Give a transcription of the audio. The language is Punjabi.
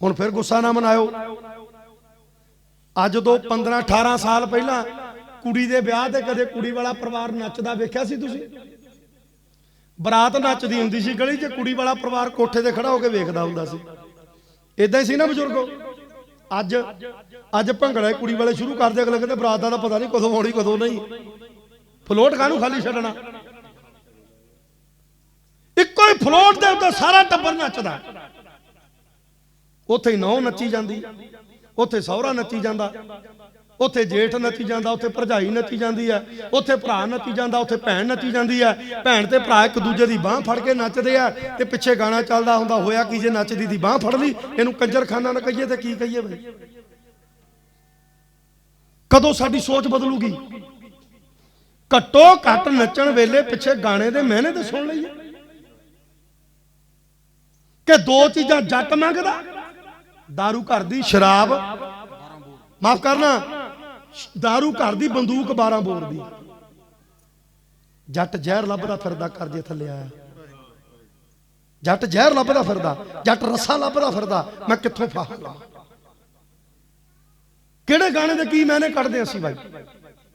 ਹੁਣ ਫਿਰ ਗੁੱਸਾ ਨਾ ਮਨਾਇਓ। ਅੱਜ ਤੋਂ 15 18 ਸਾਲ ਪਹਿਲਾਂ ਕੁੜੀ ਦੇ ਵਿਆਹ ਤੇ ਕਦੇ ਕੁੜੀ ਵਾਲਾ ਪਰਿਵਾਰ ਨੱਚਦਾ ਵੇਖਿਆ ਸੀ ਤੁਸੀਂ? ਬਰਾਤ ਨੱਚਦੀ ਹੁੰਦੀ ਸੀ ਗਲੀ 'ਚ, ਕੁੜੀ ਵਾਲਾ ਪਰਿਵਾਰ ਕੋਠੇ ਤੇ ਖੜਾ ਹੋ ਕੇ ਵੇਖਦਾ ਹੁੰਦਾ ਸੀ। ਇਦਾਂ ਹੀ ਸੀ ਨਾ ਬਜ਼ੁਰਗੋ? ਅੱਜ ਅੱਜ ਭੰਗੜਾ ਕੁੜੀ ਵਾਲੇ ਸ਼ੁਰੂ ਕਰਦੇ, ਅਗਲੇ ਕਹਿੰਦੇ ਬਰਾਤ ਦਾ ਪਤਾ ਨਹੀਂ ਕਦੋਂ ਆਉਣੀ ਕਦੋਂ ਨਹੀਂ। ਫਲੋਟ ਕਾਹਨੂੰ ਖਾਲੀ ਛੱਡਣਾ? ਇੱਕੋ ਹੀ ਫਲੋਟ ਦੇ ਉੱਤੇ ਸਾਰਾ ਟੱਬਰ ਨੱਚਦਾ। ਉੱਥੇ ਹੀ ਨੌ ਨੱਚੀ ਜਾਂਦੀ, ਉੱਥੇ ਸਹੁਰਾ ਨੱਚੀ ਜਾਂਦਾ, ਉੱਥੇ ਜੇਠ ਨੱਚੀ ਜਾਂਦਾ, ਉੱਥੇ ਭਰਜਾਈ ਨੱਚੀ ਜਾਂਦੀ ਹੈ, ਉੱਥੇ ਭਰਾ ਨੱਚੀ ਜਾਂਦਾ, ਉੱਥੇ ਭੈਣ ਨੱਚੀ ਜਾਂਦੀ ਹੈ, ਭੈਣ ਤੇ ਭਰਾ ਇੱਕ ਦੂਜੇ ਦੀ ਬਾਹ ਫੜ ਕੇ ਨੱਚਦੇ ਆ ਤੇ ਪਿੱਛੇ ਗਾਣਾ ਚੱਲਦਾ ਹੁੰਦਾ, ਹੋਇਆ ਕੀ ਜੇ ਨੱਚਦੀ ਦੀ ਬਾਹ ਫੜ ਲਈ, ਇਹਨੂੰ ਕੰਜਰਖਾਨਾ ਨਾ ਕਹੀਏ ਤੇ ਕੀ ਕਹੀਏ ਬਈ? ਕਦੋਂ ਸਾਡੀ ਸੋਚ ਬਦਲੂਗੀ? ਘੱਟੋ ਘੱਟ ਨੱਚਣ ਵੇਲੇ ਪਿੱਛੇ ਗਾਣੇ ਦੇ ਮਹਿਨੇ ਤੇ ਸੁਣ ਲਈਏ। ਕਿ ਦੋ ਚੀਜ਼ਾਂ ਜੱਟ ਮੰਗਦਾ? दारू ਘਰ ਦੀ ਸ਼ਰਾਬ ਮਾਫ ਕਰਨਾ दारू ਘਰ ਦੀ ਬੰਦੂਕ 12 ਬੋਰ ਦੀ ਜੱਟ ਜ਼ਹਿਰ ਲੱਭਦਾ ਫਿਰਦਾ ਕਰਜੇ ਥੱਲੇ ਆਇਆ ਜੱਟ ਜ਼ਹਿਰ ਲੱਭਦਾ ਫਿਰਦਾ ਜੱਟ ਰੱਸਾ ਲੱਭਦਾ ਫਿਰਦਾ ਮੈਂ ਕਿੱਥੋਂ ਫਾਹਾ ਲਵਾਂ ਕਿਹੜੇ ਗਾਣੇ ਦੇ ਕੀ ਮੈਨੇ ਕੱਢਦੇ ਅਸੀਂ ਬਾਈ